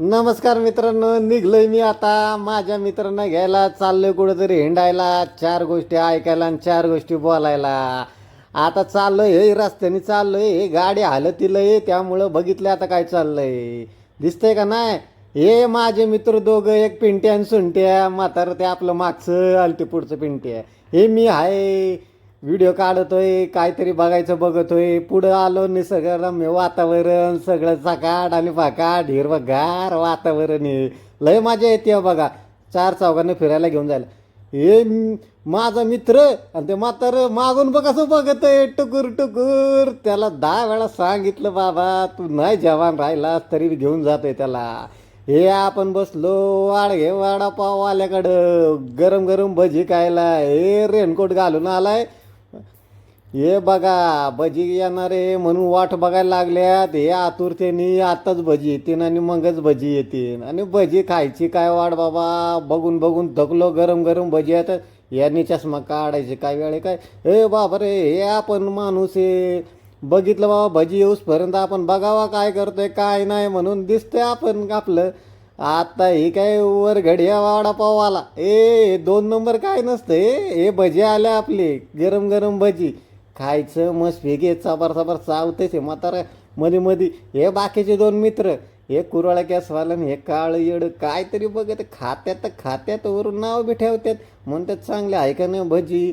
नमस्कार मित्रांनो निघलोय मी आता. माझ्या मित्रांना घ्यायला चाललोय कुठंतरी हिंडायला. चार गोष्टी ऐकायला आणि चार गोष्टी बोलायला. आता चाललोय हे रस्त्याने चाललोय हे गाडी हालतीलंय त्यामुळं बघितलं आता काय चाललंय. दिसतंय का नाही? हे माझे मित्र दोघं एक पिंट्या आणि सुंट्या म्हातारं ते आपलं मागचं आलते पुढचं पिंट्या. हे मी आहे. व्हिडिओ काढतोय काहीतरी बघायचं बघतोय. पुढं आलो निसर्गरम्य वातावरण सगळं चकाट आणि फाकाट हिरवगार वातावरण आहे. लय मजा येते हो बघा. चार चौघांना फिरायला घेऊन जायला. हे माझा मित्र आणि ते म्हातारं मागून बघ कसं बघतोय. टुकूर टुकूर. त्याला दहा वेळा सांगितलं बाबा तू नाही जवान राहिलास तरी घेऊन जातोय त्याला. हे आपण बसलो वाडघे वडापाव आल्याकडं. गरम गरम भजी खायला. हे रेनकोट घालून आलाय. हे बघा भजी येणार आहे म्हणून वाट बघायला लागल्यात. हे आतुरतेने आताच भजी येतील आणि मगच भजी येतील आणि भजी खायची काय वाट बाबा? बघून बघून थकलो गरम गरम भजी येतात यांनी चष्मा काढायचे काय वेळे काय? हे बाबा रे हे आपण माणूस आहे. बघितलं बाबा भजी येऊसपर्यंत आपण बघावा काय करतोय काय नाही म्हणून दिसतंय आपण आपलं. आता हे काय वर घडिया वडापाव आला ए दोन नंबर काय नसतं हे हे भजी आल्या आपले गरम गरम भजी. खायचं मस्त भेगे चाबर चाबर चावतेच हे म्हातारा. मध्ये मध्ये हे बाकीचे दोन मित्र हे कुरळा कॅसवालन हे काळ येड काहीतरी बघत खात्यात तर खात्यात वरून नाव बी ठेवतात. म्हणतात चांगले आहे का नाही भजी?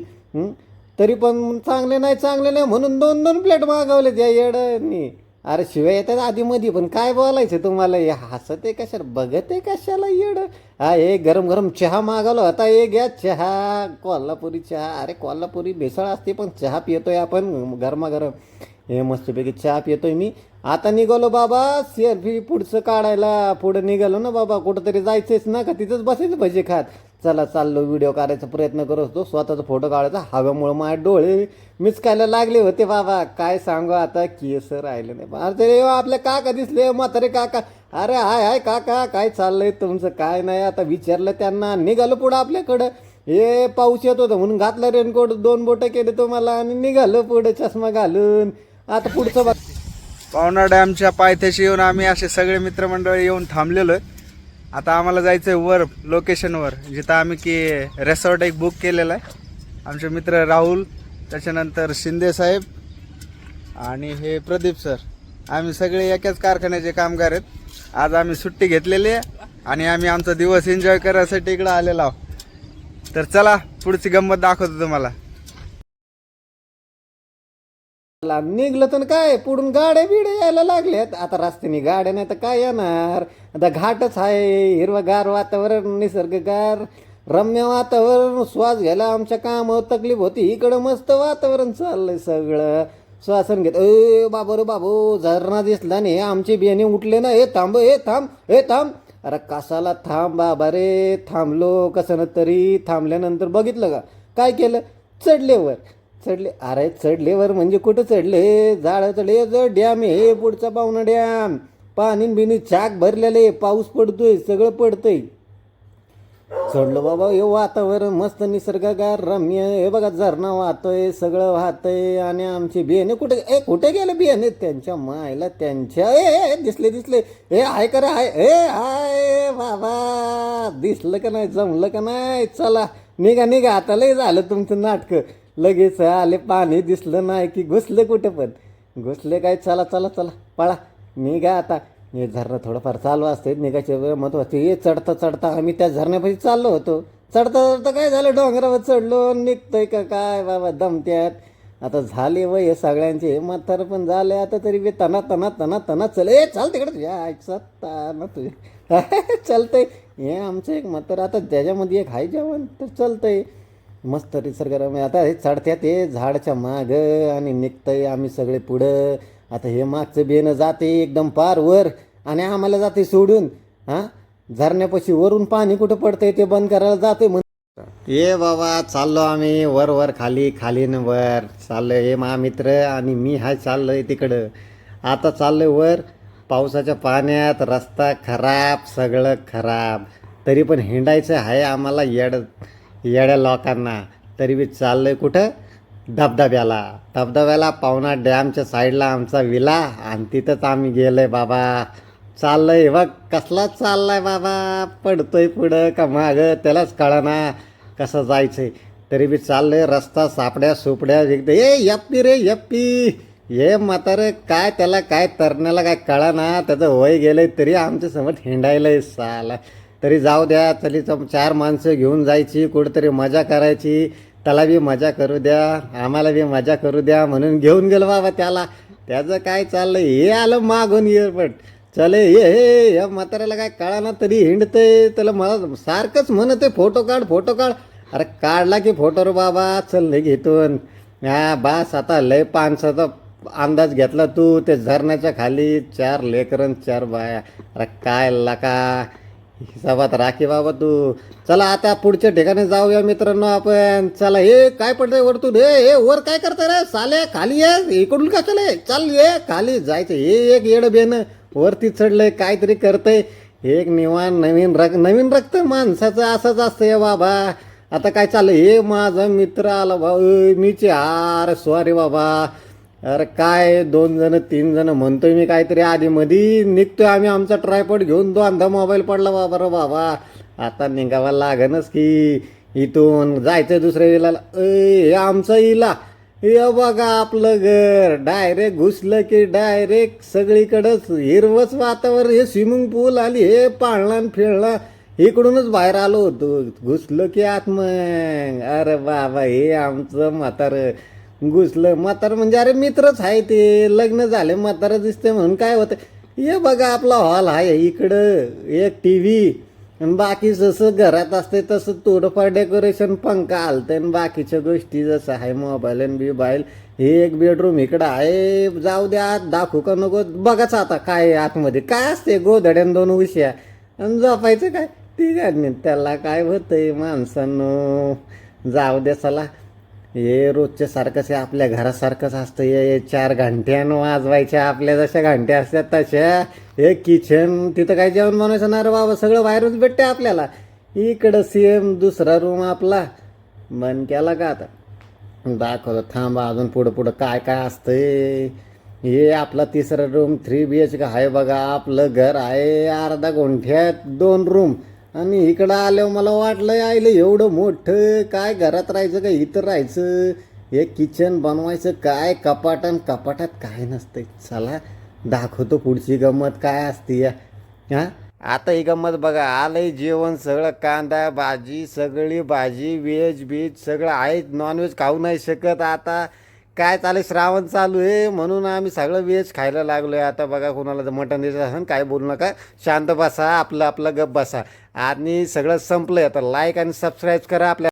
तरी पण चांगले नाही चांगले नाही म्हणून दोन दोन प्लेट मागवले त्या येडांनी अरे शिवाय येतात आधी मध्ये पण काय बोलायचं तुम्हाला? हे हसत आहे कशाला? बघत आहे कशाला येड? हा हे गरम गरम चहा मागवलो आता हे घ्या चहा कोल्हापुरी चहा. अरे कोल्हापुरी भेसळ असते पण चहा पितोय आपण गरमागरम. हे मस्तपैकी चहा पितोय मी. आता निघालो बाबा सेल्फी पुढचं काढायला. पुढं निघालो ना बाबा कुठंतरी जायचंच ना का? तिथंच बसायचं भजे खात. चला चाललो व्हिडिओ काढायचा प्रयत्न करत होतो. स्वतःचा फोटो काढायचा. हव्यामुळं माझे डोळे मिचकायला लागले होते बाबा. काय सांगू आता? केस राहिले नाही. बा. अरे आपल्या काका दिसले. म्हातारे काका. अरे हाय हाय काका. काय चाललंय तुमचं? काय नाही. आता विचारलं त्यांना. निघालो पुढं आपल्याकडं. हे पाऊस येत होतं म्हणून घातलं रेनकोट दोन बोटं केले तुम्हाला आणि निघालो पुढं चष्मा घालून. आता पुढचं बघ. पावना डॅमच्या पायथ्याशी येऊन आम्ही असे सगळे मित्रमंडळी येऊन थांबलेलो आहे. आता आम्हाला जायचं आहे वर लोकेशनवर जिथं आम्ही की रेसॉर्ट एक बुक केलेला आहे. आमचे मित्र राहुल त्याच्यानंतर शिंदे साहेब आणि हे प्रदीप सर आम्ही सगळे एकाच कारखान्याचे कामगार आहेत. आज आम्ही सुट्टी घेतलेली आहे आणि आम्ही आमचा दिवस एन्जॉय करायसाठी इकडं आलेलो आहोत. तर चला पुढची गंमत दाखवतो तुम्हाला. निघलं तर काय पुढून गाड्या बिड्या यायला लागल्यात. आता रस्त्याने गाड्या नाही तर काय येणार? आता घाटच आहे हिरवगार वातावरण निसर्गगार रम्य वातावरण श्वास घ्यायला आमच्या कामावर तकलीफ होती इकडं मस्त वातावरण चाललंय सगळं श्वासन घेत ए बाबा रे बाबू झरणा दिसला नाही आमचे बियाणे उठले ना हे थांब हे थांब हे थांब अरे कसाला थांब बाबा रे थांबलो कसं ना तरी थांबल्यानंतर बघितलं का काय केलं चढले वर चढले अरे चढलेवर म्हणजे कुठं चढले झाडं चढले जर डॅम हे पुढचा पाहुणा डॅम पाणी बिनी चाक भरलेले पाऊस पडतोय सगळं पडतंय. चढलो बाबा हे वातावरण मस्त निसर्गगार रम्य हे बघा झरणा वाहतोय सगळं वाहतंय आणि आमचे बियाणे कुठे ए कुठे गेले बियाणे? त्यांच्या मायला त्यांच्या ए ए, दिसले दिसले. ए हाय करा हाय ए हाय बाबा. दिसलं का नाही जमलं का नाही? चला निघा निघा. आता लय झालं तुमचं नाटकं. लगेच आले पाणी दिसलं नाही की घुसले कुठे पण. घुसले काय? चला चला चला. पळा. निघा आता हे झरणं थोडंफार चालू असते निघायचे वेळ हे चढता चढता आम्ही त्या झरण्यापाशी चाललो होतो. चढता चढता काय झालं? डोंगरावर चढलो निघतोय का काय? बाबा दमत्यात. आता झाले व हे सगळ्यांचे हे म्हातार पण झाले आता तरी बी तना तना तना तना चल. ए चाल तिकडे तुझ्या. आईचा ना तुझ्या चालतंय. हे आमचं एक म्हातार आता त्याच्यामध्ये एक हाय जेवण तर चालतंय. मस्त निसर्गरम्य. आता हे चढत्यात हे झाडच्या माग आणि निघतंय आम्ही सगळे पुढं. आता हे मागचं बेनं जाते एकदम पार वर आणि आम्हाला जाते सोडून हा? झरण्यापाशी वरून पाणी कुठं पडतंय ते बंद करायला जाते म्हण ये बाबा चाललो आम्ही वर वर खाली खाली न वर. चाललोय हे महामित्र आणि मी हाय चाललोय तिकडं. आता चाललोय वर. पावसाच्या पाण्यात रस्ता खराब सगळं खराब. तरी पण हिंडायचं आहे आम्हाला येड येड्या लोकांना. तरी बी चाललोय कुठं? धबधब्याला. धबधब्याला पाहुणा डॅमच्या साईडला आमचा विला आणि तिथंच आम्ही गेलो आहे बाबा. चाललंय बघ कसला चाललाय बाबा? पडतोय पुढं का मागं? त्यालाच कळना कसं जायचं आहे तरी बी चाललंय रस्ता सापड्या सुपड्या एकदा ए यप्पी रे यप्पी! ये म्हातारे काय त्याला काय तरण्याला काय कळना? त्याचं वय गेलंय तरी आमच्यासमोर हिंडायलंय साला. तरी जाऊ द्या चली चार माणसं घेऊन जायची कुठेतरी मजा करायची. त्याला बी मजा करू द्या आम्हाला बी मजा करू द्या म्हणून घेऊन गेलो बाबा त्याला. त्याचं काय चाललं हे आलं मागून एअरपट चले ये हे या म्हाताऱ्याला काय काळाना तरी हिंडतंय. त्याला मला सारखंच म्हणत आहे फोटो काढ फोटो काढ. अरे काढला की फोटो रे बाबा चल लय घेतून हा बास आता लय पानसाचा अंदाज घेतला तू. ते झरण्याच्या खाली चार लेकरन चार बाया. अरे काय लका. हिसाबात राखी बाबा तू. चला आता पुढच्या ठिकाणी जाऊया मित्रांनो आपण. चला हे काय पडतंय वरतून? हे हे वर काय करतंय रे? साले खाली ये. इकडून का चले चल ये खाली जायचं हे एक येड बेन वरती चढलंय काहीतरी करतंय. एक निवान नवीन रक नवीन रक्त माणसाचं असंच असतं बाबा. आता काय चाललंय? हे माझा मित्र आला भाऊ मीचे हार सॉरी बाबा. अरे काय दोन जण तीन जण म्हणतोय मी काहीतरी आधी. मधी निघतोय आम्ही आमचा ट्रायपॉड घेऊन. दोनदा मोबाईल पडला बाबा रे बाबा. आता निघावा लागनच की इथून. जायचं दुसऱ्या इलाला ए हे आमचा इला. हे बघा आपलं घर. डायरेक्ट घुसलं की डायरेक्ट सगळीकडंच हिरवच वातावरण. हे स्विमिंग पूल आली हे पाळणं फिरणं इकडूनच बाहेर आलो होतो. घुसलो की आत मग. अरे बाबा हे आमचं म्हातारं. घुसलं म्हातारं म्हणजे अरे मित्रच आहे ते लग्न झाले म्हातारं दिसते म्हणून काय होतं? हे बघा आपला हॉल आहे इकडं एक टी व्ही आणि बाकी जसं घरात असते तसं थोडंफार डेकोरेशन पंखा आलतं आणि बाकीच्या गोष्टी जसं आहे मोबाईल आणि बिबाईल हे एक बेडरूम इकडं आहे जाऊ द्या आत दाखवू का नको बघाच आता काय आतमध्ये. काय असते गोधड्यान दोन उश्या? आणि झोपायचं काय? ठीक आहे त्याला काय होतंय माणसानं? जाऊ द्या चला. हे रोजच्या सारखंच आहे आपल्या घरासारखंच असतं. हे चार घंट्यानं वाजवायच्या आपल्या जशा घंट्या असतात तशा. हे किचन तिथं काय जेवण बनवायचं? ना रे बाबा सगळं बाहेरच भेटते आपल्याला. इकडं सेम दुसरा रूम आपला. बंद केला का आता? दाखवतो थांबा अजून पुढं पुढं काय काय असतंय? हे आपला तिसरा रूम थ्री बी एच का आहे बघा. आपलं घर आहे अर्धा गुंठ्यात दोन रूम आणि इकडं आल्यावर मला वाटलं आयलं एवढं मोठं काय घरात राहायचं का इथं राहायचं? हे किचन बनवायचं काय? कपाटन कपाटात काय नसतं चला दाखवतो पुढची गंमत काय असते या. हा? आता ही गंमत बघा आलंय जेवण सगळं कांदा भाजी सगळी भाजी व्हेज बीज सगळं आहे नॉनव्हेज खाऊ नाही शकत आता. काय चालेल श्रावण चालू आहे. म्हणून आम्ही सगळं व्हेज खायला लागलो आहे आता बघा कोणाला जर मटण द्यायचं असेल काय बोलू नका. शांत बसा आपलं आपलं गप बसा. आणि सगळं संपलं आहे आता लाईक आणि सबस्क्राईब करा आपल्या